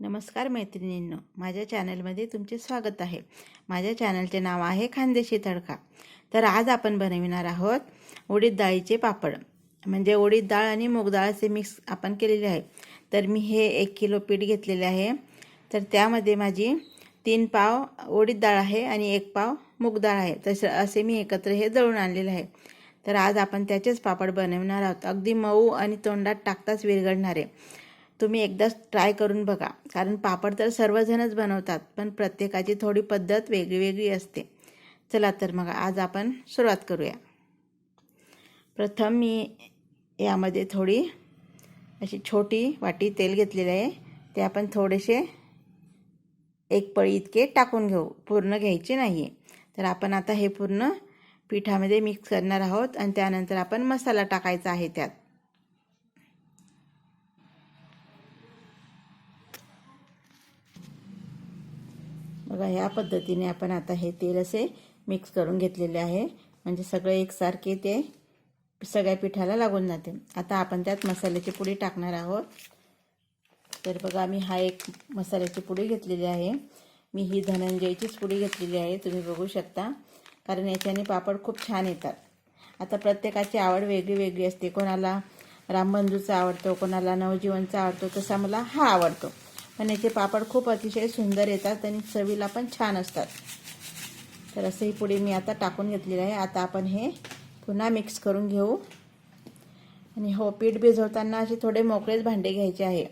नमस्कार मैत्रिणींनो माझ्या चॅनलमध्ये तुमचे स्वागत आहे. माझ्या चॅनलचे नाव आहे खानदेशी तडका. तर आज आपण बनविणार आहोत उडीद डाळीचे पापड. म्हणजे उडीद डाळ आणि मूग डाळ असे मिक्स आपण केलेले आहे. तर मी हे एक किलो पीठ घेतलेले आहे. तर त्यामध्ये माझी तीन पाव उडीद डाळ आहे आणि एक पाव मूग डाळ आहे. तसं असे मी एकत्र हे दळून आणलेले आहे. तर आज आपण त्याचेच पापड बनवणार आहोत. अगदी मऊ आणि तोंडात टाकताच विरघडणारे तुम्ही एकदाच ट्राय करून बघा. कारण पापड तर सर्वजणच बनवतात पण प्रत्येकाची थोडी पद्धत वेगळी वेगळी असते. चला तर मग आज आपण सुरुवात करूया. प्रथम मी यामध्ये थोडी अशी छोटी वाटी तेल घेतलेलं आहे. ते आपण थोडेसे एक पळी इतके टाकून घेऊ. पूर्ण घ्यायचे नाही आहे तर आपण आता हे पूर्ण पिठामध्ये मिक्स करणार आहोत आणि त्यानंतर आपण मसाला टाकायचा आहे त्यात. बघा ह्या पद्धतीने आपण आता हे तेल असे मिक्स करून घेतलेले आहे. म्हणजे सगळे एकसारखे ते सगळ्या पिठाला लागून जाते. आता आपण त्यात मसाल्याची पुडी टाकणार आहोत. तर बघा मी हा एक मसाल्याची पुडी घेतलेली आहे. मी ही धनंजयचीच पुडी घेतलेली आहे तुम्ही बघू शकता. कारण याच्याने पापड खूप छान येतात. आता प्रत्येकाची आवड वेगळी वेगळी असते. कोणाला रामबंधूचा आवडतो कोणाला नवजीवनचा आवडतो तसा मला हा आवडतो. पण याचे पापड खूप अतिशय सुंदर येतात आणि चवीला पण छान असतात. तर असं ही पुढे मी आता टाकून घेतलेलं आहे. आता आपण हे पुन्हा मिक्स करून घेऊ. आणि हो पीठ भिजवताना असे थोडे मोकळेच भांडे घ्यायचे आहे.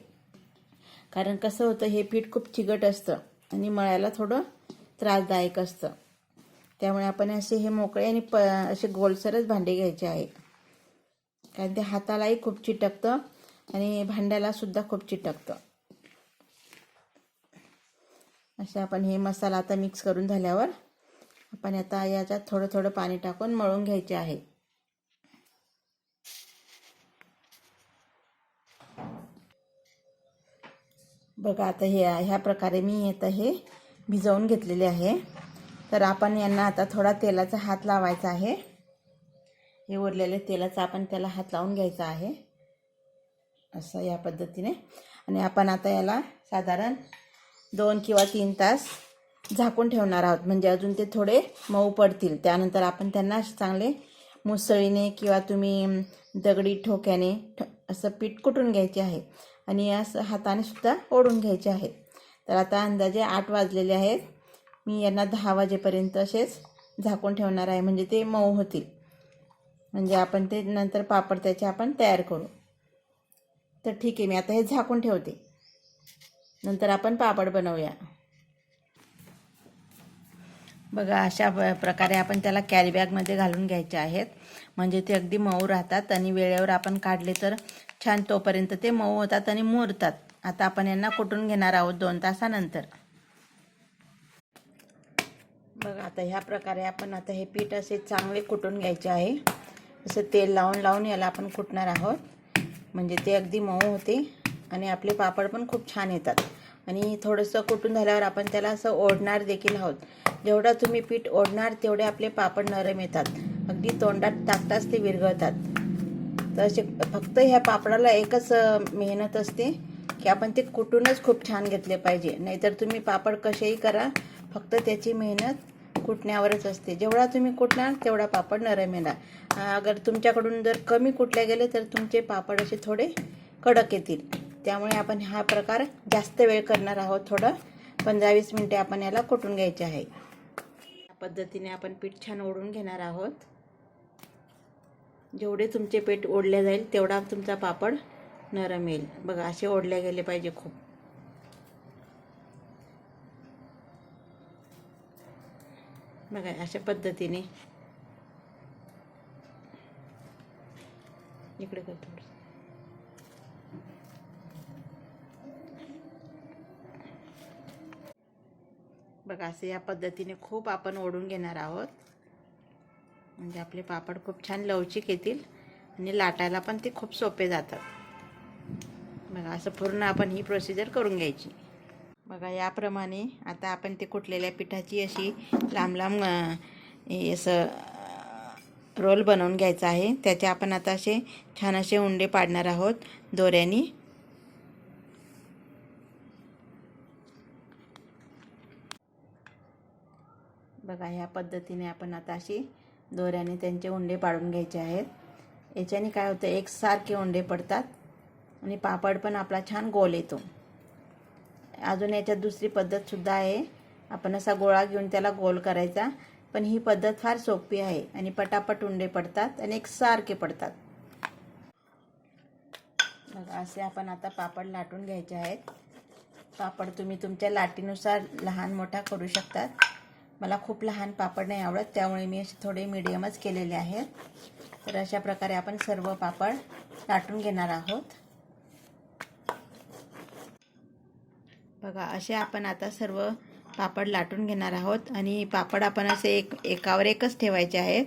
कारण कसं होतं हे पीठ खूप चिकट असतं आणि मळायला थोडं त्रासदायक असतं. त्यामुळे आपण असे हे मोकळे आणि प असे गोलसरच भांडे घ्यायचे आहे. कारण ते हातालाही खूप चिटकतं आणि भांड्यालासुद्धा खूप चिटकतं. असे आपण हे मसाला आता मिक्स करून झाल्यावर आपण आता याच्यात थोडं थोडं पाणी टाकून मळून घ्यायचे आहे. बघा आता हे ह्या प्रकारे मी आता हे भिजवून घेतलेले आहे. तर आपण यांना आता थोडा तेलाचा हात लावायचा आहे. हे उरलेले तेलाचा आपण त्याला हात लावून घ्यायचा आहे. असं या पद्धतीने. आणि आपण आता याला साधारण दोन किंवा तीन तास झाकून ठेवणार आहोत. म्हणजे अजून ते थोडे मऊ पडतील. त्यानंतर आपण त्यांना चांगले मुसळीने किंवा तुम्ही दगडी ठोक्याने असं पीठ कुटून घ्यायचे आहे. आणि असं हाताने सुद्धा ओढून घ्यायचे आहेत तर आता अंदाजे आठ वाजलेले आहेत. मी यांना दहा वाजेपर्यंत असेच झाकून ठेवणार आहे. म्हणजे ते मऊ होतील. म्हणजे आपण ते नंतर पापड त्याचे आपण तयार करू. तर ठीक आहे मी आता हे झाकून ठेवते. नंतर आपण पापड बनवूया. बघा अशा प्रकारे आपण त्याला कॅरीबॅगमध्ये घालून घ्यायचे आहेत. म्हणजे ते अगदी मऊ राहतात आणि वेळेवर आपण काढले तर छान तोपर्यंत ते मऊ होतात आणि मुरतात. आता आपण यांना कुटून घेणार आहोत दोन तासानंतर. बघा आता ह्या प्रकारे आपण आता हे पीठ असे चांगले कुटून घ्यायचे आहे. असं तेल लावून लावून याला आपण कुटणार आहोत. म्हणजे ते अगदी मऊ होते. आणि आपले पापड पण खूप छान येतात. आणि थोडंसं कुटून झाल्यावर आपण त्याला असं ओढणार देखील आहोत. जेवढं तुम्ही पीठ ओढणार तेवढे आपले पापड नरम येतात. अगदी तोंडात टाकताच ते विरघळतात. तर असे फक्त ह्या पापडाला एकच मेहनत असते की आपण ते कुटूनच खूप छान घेतले पाहिजे. नाहीतर तुम्ही पापड कसेही करा फक्त त्याची मेहनत कुटण्यावरच असते. जेवढा तुम्ही कुटणार तेवढा पापड नरम येणार. अगर तुमच्याकडून जर कमी कुटले गेले तर तुमचे पापड असे थोडे कडक येतील. त्यामुळे आपण हा प्रकार जास्त वेळ करणार आहोत थोडं. पंधरा वीस मिनटे आपण याला कुटून घ्यायचे आहे. या पद्धतीने आपण पीठ छान ओढून घेणार आहोत. जेवढे तुमचे पीठ ओढले जाईल तेवढा तुमचा पापड नरम येईल. बघा असे ओढले गेले पाहिजे खूप. बघा अशा पद्धतीने. इकडे कर बघा असे या पद्धतीने खूप आपण ओढून घेणार आहोत. म्हणजे आपले पापड खूप छान लवचिक येतील आणि लाटायला पण ते खूप सोपे जातात. बघा असं पूर्ण आपण ही प्रोसिजर करून घ्यायची. बघा याप्रमाणे आता आपण ते कुटलेल्या पिठाची अशी लांब लांब असं रोल बनवून घ्यायचा आहे. त्याचे आपण आता असे छान असे उंडे पाडणार आहोत दोऱ्यानी. बघा ह्या पद्धतीने आपण आता अशी दोऱ्याने त्यांचे उंडे पाडून घ्यायचे आहेत. याच्याने काय होतं एकसारखे उंडे पडतात आणि पापड पण आपला छान गोल येतो. अजून याच्यात दुसरी पद्धतसुद्धा आहे. आपण असा गोळा घेऊन त्याला गोल करायचा पण ही पद्धत फार सोपी आहे आणि पटापट उंडे पडतात आणि एकसारखे पडतात. बघा असे आपण आता पापड लाटून घ्यायचे आहेत. पापड तुम्ही तुमच्या लाटीनुसार लहान मोठा करू शकतात. मला खूप लहान पापड नाही आवडत त्यामुळे मी असे थोडे मिडियमच केलेले आहेत. तर अशा प्रकारे आपण सर्व पापड लाटून घेणार आहोत. बघा असे आपण आता सर्व पापड लाटून घेणार आहोत. आणि पापड आपण असे एक एकावर एकच ठेवायचे आहेत.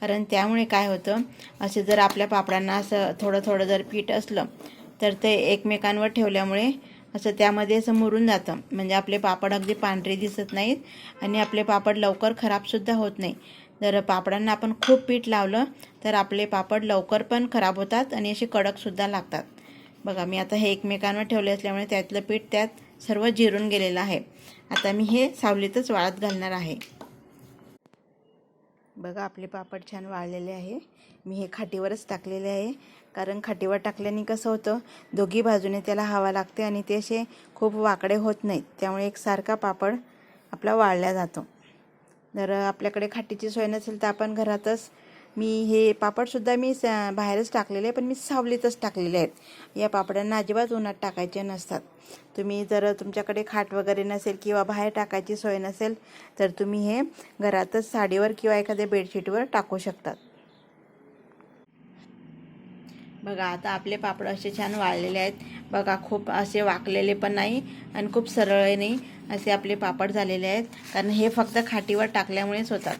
कारण त्यामुळे काय होतं असे जर आपल्या पापडांना असं थोडं थोडं जर पीठ असलं तर ते एकमेकांवर ठेवल्यामुळे असं त्यामध्ये असं मुरून जातं. म्हणजे आपले पापड अगदी पांढरे दिसत नाहीत आणि आपले पापड लवकर खराबसुद्धा होत नाही. जर पापडांना आपण खूप पीठ लावलं तर आपले पापड लवकर पण खराब होतात आणि असे कडकसुद्धा लागतात. बघा मी आता हे एकमेकांवर ठेवले असल्यामुळे त्यातलं पीठ त्यात सर्व जिरून गेलेलं आहे. आता मी हे सावलीतच वाळत घालणार आहे. बघा आपले पापड छान वाळलेले आहे. मी हे खाटीवरच टाकलेले आहे. कारण खाटीवर टाकल्याने कसं होतं दोघी बाजूने त्याला हवा लागते आणि ते असे खूप वाकडे होत नाहीत. त्यामुळे एकसारखा पापड आपला वाळला जातो. जर आपल्याकडे खाटीची सोय नसेल तर आपण घरातच मी हे पापडसुद्धा मी स बाहेरच टाकलेले आहे पण मी सावलीतच टाकलेले आहेत. या पापडांना अजिबात उन्हात टाकायचे नसतात. तुम्ही जर तुमच्याकडे खाट वगैरे नसेल किंवा बाहेर टाकायची सोय नसेल तर तुम्ही हे घरातच साडीवर किंवा एखाद्या बेडशीटवर टाकू शकतात. बघा आता आपले पापड असे छान वाळलेले आहेत. बघा खूप असे वाकलेले पण नाही आणि खूप सरळ नाही असे आपले पापड झालेले आहेत. कारण हे फक्त खाटीवर टाकल्यामुळेच होतात.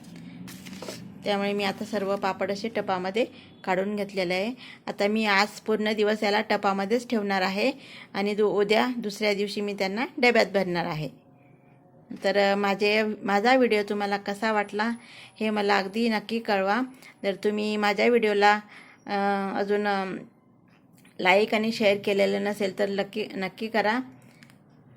त्यामुळे मी आता सर्व पापड असे टपामध्ये काढून घेतलेले आहे. आता मी आज पूर्ण दिवस याला टपामध्येच ठेवणार आहे आणि दु उद्या दुसऱ्या दिवशी मी त्यांना डब्यात भरणार आहे. तर माझे माझा व्हिडिओ तुम्हाला कसा वाटला हे मला अगदी नक्की कळवा. जर तुम्ही माझ्या व्हिडिओला अजून लाईक आणि शेअर केलेलं नसेल तर नक्की नक्की करा.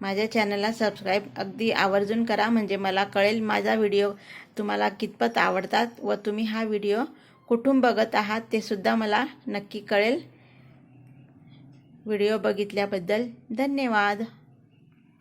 माझ्या चॅनलला सबस्क्राईब अगदी आवर्जून करा म्हणजे मला कळेल माझा व्हिडिओ तुम्हाला कितपत आवडतात व तुम्ही हा व्हिडिओ कुठून बघत आहात ते सुद्धा मला नक्की कळेल. व्हिडिओ बघितल्याबद्दल धन्यवाद.